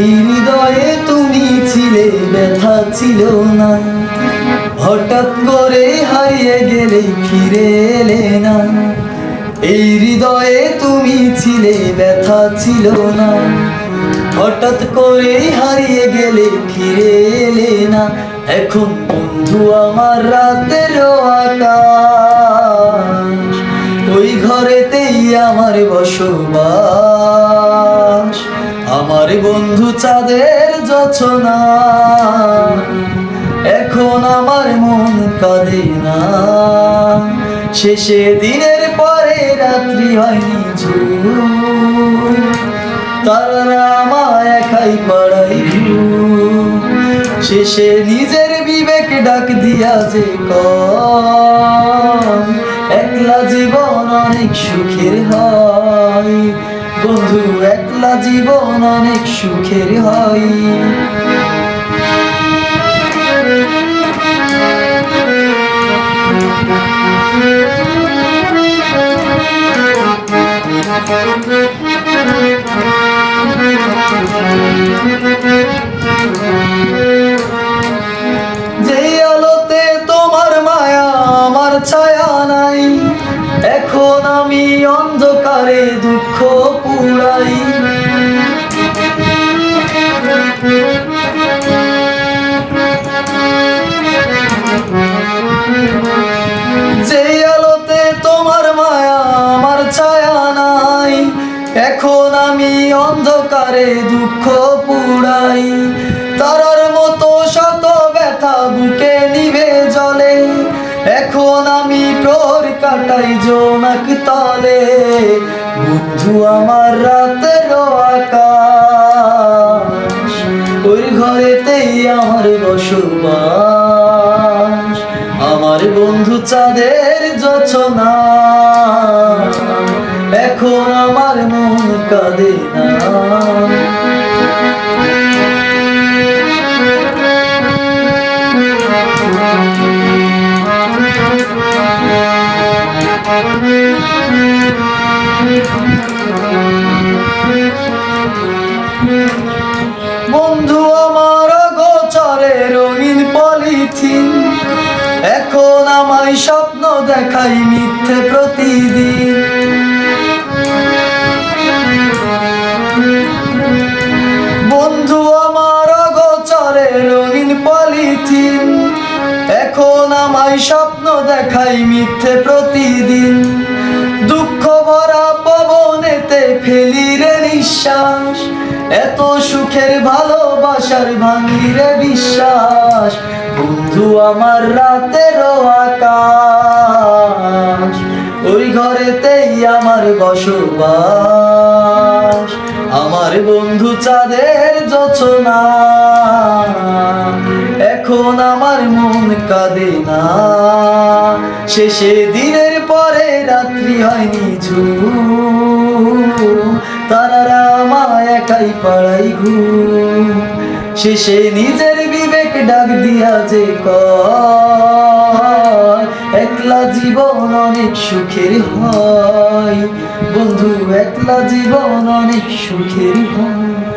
এই হৃদয়ে তুমি ছিলে, ব্যথা ছিল না। হঠাৎ করে হারিয়ে গেলে ফিরে এলে না। এই হৃদয়ে তুমি ছিলে, ব্যথা ছিল না। হঠাৎ করে হারিয়ে গেলে ফিরে এলে না। এখন বন্ধু আমার রাতের আকাশ, ওই ঘরেতেই আমার বসবাস। আমার বন্ধু চাঁদের যছনা এখন আমার মন কাঁদে না। শেষে দিনের পরে রাত্রি হয়নি তারা আমায় একাই পাড়াই শেষে নিজের বিবেক ডাক দিয়া যে একলা জীবন অনেক সুখের হয় বন্ধু, একলা জীবন অনেক সুখের হয়। যে আলোতে তোমার মায়া, আমার ছায়া নাই। এখন আমি অন্ধকারে দুঃখ অন্ধকারে দুঃখ পুরাই তারার মতো শত ব্যথা বুকে নিভে জলে। এখন আমি প্রহর কাটাই জোনাক তলে। বন্ধু, আমার রাতের আকাশ। ওই ঘরেতেই আমার বসবাস। আমার বন্ধু চাঁদের যোছনা। এখন আমার মন কাঁদে না। বন্ধু আমার গোচরে রঙিন পলিথিন, এখন আমায় স্বপ্ন দেখাই মিথ্যে প্রতিদিন। আমায় স্বপ্ন দেখাই মিথ্যে প্রতিদিন। দুঃখ ভরা পবনেতে ফেলি রে নিঃশ্বাস। এত সুখের ভালোবাসার ভাঙি রে বিশ্বাস। বন্ধু আমার রাতের আকাশ, ওই ঘরেতেই আমার বসবাস। আমার বন্ধু চাঁদের যোছনা। এখন আমার মন কাঁদে না, শেষে দিনের পরে রাত্রি হয়নি ঝুম তারা আমায় একাই পাড়াই ঘুম। শেষে নিজের বিবেক ডাক দিয়া যে কয়, একলা জীবন অনেক সুখের হয়। বন্ধু, একলা জীবন অনেক সুখের হয়।